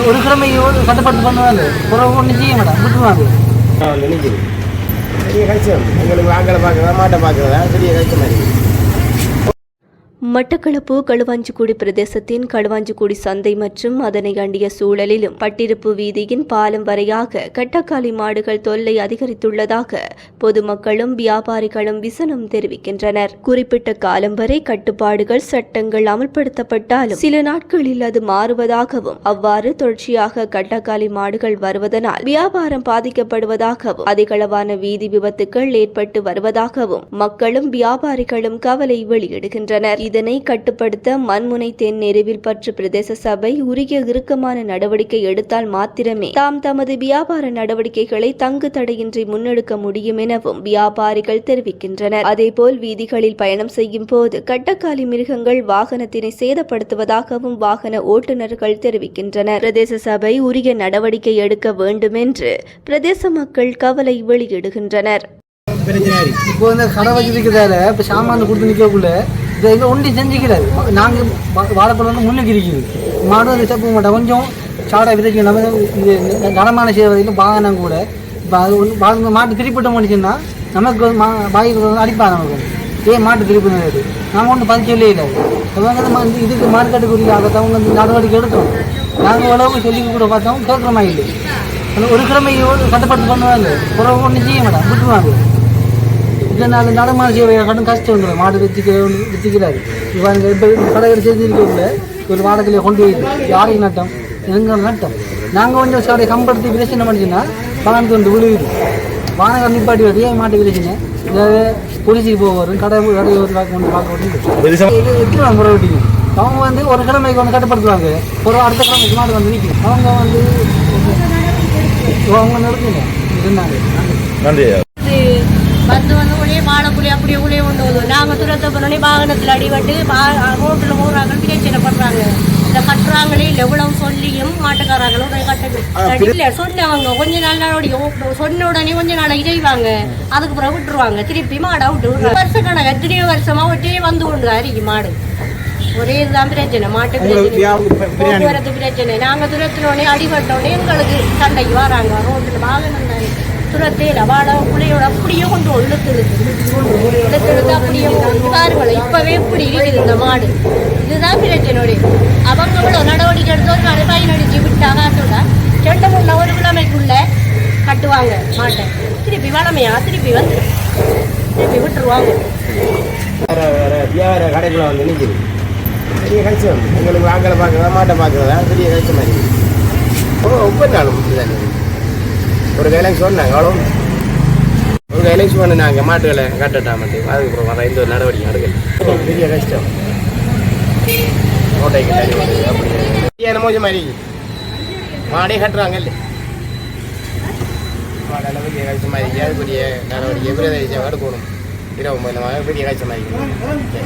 ஒரு கிழமை கட்டுப்பாட்டு பண்ணுவாங்க பிறகு ஒன்றும் செய்ய மாட்டாங்க விட்டுருவாங்க நினைக்கிறேன் பெரிய கஷ்டம் எங்களுக்கு வாங்கலை பார்க்குறதா மாட்டை பார்க்குறதா பெரிய கஷ்டமாக இருக்குது மட்டக்களப்பு களுவாஞ்சிக்குடி பிரதேசத்தின் களுவாஞ்சிக்குடி சந்தை மற்றும் அதனை அண்டிய சூழலிலும் பட்டிருப்பு வீதியின் பாலம் வரையாக கட்டக்காலி மாடுகள் தொல்லை அதிகரித்துள்ளதாக பொதுமக்களும் வியாபாரிகளும் விசனம் தெரிவிக்கின்றனர். குறிப்பிட்ட காலம் வரை கட்டுப்பாடுகள் சட்டங்கள் அமல்படுத்தப்பட்டாலும் சில நாட்களில் அது மாறுவதாகவும் அவ்வாறு தொடர்ச்சியாக கட்டக்காலி மாடுகள் வருவதனால் வியாபாரம் பாதிக்கப்படுவதாகவும் அதிகளவான வீதி விபத்துக்கள் ஏற்பட்டு வருவதாகவும் மக்களும் வியாபாரிகளும் கவலை வெளியிடுகின்றனர். இதனை கட்டுப்படுத்த மண்முனை தென் நெருவில் பற்று பிரதேச சபை உரிய இறுக்கமான நடவடிக்கை எடுத்தால் மாத்திரமே. தாம் தமது வியாபார நடவடிக்கைகளை தங்கு தடையின்றி முன்னெடுக்க முடியும் எனவும் வியாபாரிகள் தெரிவிக்கின்றனர். அதேபோல் வீதிகளில் பயணம் செய்யும் போது கட்டக்காலி மிருகங்கள் வாகனத்தினை சேதப்படுத்துவதாகவும் வாகன ஓட்டுநர்கள் தெரிவிக்கின்றனர். பிரதேச சபை உரிய நடவடிக்கை எடுக்க வேண்டும் என்று பிரதேச மக்கள் கவலை வெளியிடுகின்றனர். இப்போ இந்த கடை வச்சிருக்கிறதால இப்போ சாமான் கொடுத்து நிற்கக்குள்ள இதை ஒண்டி செஞ்சுக்கிறாரு. நாங்கள் வாழைப்பழம் வந்து முன்னுக்கு இருக்குது மாடு வந்து போக மாட்டோம் கொஞ்சம் சாடாக விதைக்கணும் நம்ம இது கனமான செய்ய வரைக்கும் வாகனம் கூட. இப்போ அது ஒன்று மாட்டு திருப்பிட்ட முடிச்சுன்னா நமக்கு மா பாய்க்கு அடிப்பா அடிப்பாங்க நமக்கு. ஏன் மாட்டு திருப்பினது நாங்கள் ஒன்றும் பதில் சொல்லவே இல்லை. இவங்க வந்து இதுக்கு மார்க்கெட்டுக்குரிய அதை அவங்க வந்து நடவடிக்கை எடுத்தோம். நாங்கள் உழவு சொல்லி கூட பார்த்தோம். கேட்குற மாதிரி இல்லை. அந்த ஒரு கிழமை கட்டுப்பாட்டு பண்ணுவாங்க குறவு ஒன்றும் செய்ய மாட்டாங்க. விட்டுருவாங்க. இதனால் நடமான சேவை கடும் கஷ்டம் வந்துடும் மாடு வச்சுக்க வச்சுக்கிறாரு இவங்க இப்போ கடைகள் செஞ்சுருக்கக்குள்ள ஒரு வாடகையில் கொண்டு போயிடுது யாரையும் நட்டம்? எங்கள் நட்டம். நாங்கள் கொஞ்சம் சாடைய கம்படுத்தி பிரச்சனை பண்ணிச்சுன்னா வாகனத்து வந்து விழுகுது. வானகம் நிப்பாட்டி வருது ஏன் மாட்டு பிரச்சனை இதாவது போலீஸுக்கு போக வரும் கடை கடை ஒரு வந்து பார்க்க இது எத்தனை முறை விட்டீங்க அவங்க வந்து ஒரு கிழமைக்கு வந்து கட்டுப்படுத்துவாங்க. ஒரு அடுத்த கிழமைக்கு மாடு வந்து நிற்கும். அவங்க வந்து அவங்க நடத்துங்க இருந்தாங்க நன்றி வந்து வந்து உடனே வாழைக்குழி அப்படியே உள்ளே கொண்டு வந்து நாங்கள் துரத்த பண்ணி வாகனத்தில் அடிபட்டு ரோட்டில் போடுறாங்க பிரச்சனை பண்ணுறாங்க இந்த கட்டுறாங்களே இல்லை இவ்வளவு சொல்லியும் மாட்டுக்காரங்களும் கட்டு இல்லை சொன்னவங்க கொஞ்ச நாள் நாளோடைய சொன்ன உடனே கொஞ்ச நாள் செய்வாங்க அதுக்கு பிறகு விட்டுருவாங்க. திருப்பி மாடை விட்டு வருஷ கணக்கு எத்தனையோ வருஷமா விட்டே வந்து கொண்டு அரிக்கு மாடு. ஒரே இதுதான் பிரச்சனை. மாட்டு பிரச்சனை. போக்குவரத்து பிரச்சனை. நாங்க துரத்தினோடனே அடிபட்டோடனே எங்களுக்கு சண்டைக்கு வராங்க. ரோட்டில் வாகனம் தானே துரத்தையில வாழ புள்ளையோட அப்படியே கொண்டு ஒழுத்துருது இழுத்து அப்படியே கொண்டு பாருங்களேன் இப்பவே இப்படி இருக்குது இந்த மாடு. இதுதான் பிரச்சனையோட அவங்க இவ்வளவு நடவடிக்கை எடுத்து ஒரு நாள் நடிச்சு அடிச்சு விட்டாங்க ரெண்டு மூணு ஒரு கிழமைக்குள்ள கட்டுவாங்க மாட்டை. திருப்பி வளமையா திருப்பி வந்து திருப்பி விட்டுருவாங்க. வேறு வேறு வியாபார கடைக்குள்ள வந்து நிற்கிது பெரிய கஷ்டம் எங்களுக்கு வாங்கலை பார்க்குறதா மாட்டை பார்க்குறதா பெரிய கஷ்டமாக மாதிரி. ஒவ்வொரு நாளும் இப்படிதான் தானே ஒரு கையிலைக்கு சொன்னாங்க அவ்வளோ ஒரு கையிலைக்கு நாங்கள் மாட்டுகளை கட்டட்டா மாட்டேன் அதுக்கப்புறம் வர எந்த ஒரு நடவடிக்கை நடக்கல. பெரிய கஷ்டம். கோட்டைக்கு தண்ணி வருது அப்படி என்ன மோசம் மாதிரி. மாடே கட்டுறாங்க இல்லை. பெரிய கஷ்டமாக இருக்கு அதுக்குரிய பெரிய நடவடிக்கை பெரிய எடுக்கணும் இரவு மூலமாக பெரிய கஷ்டமாக இருக்குது.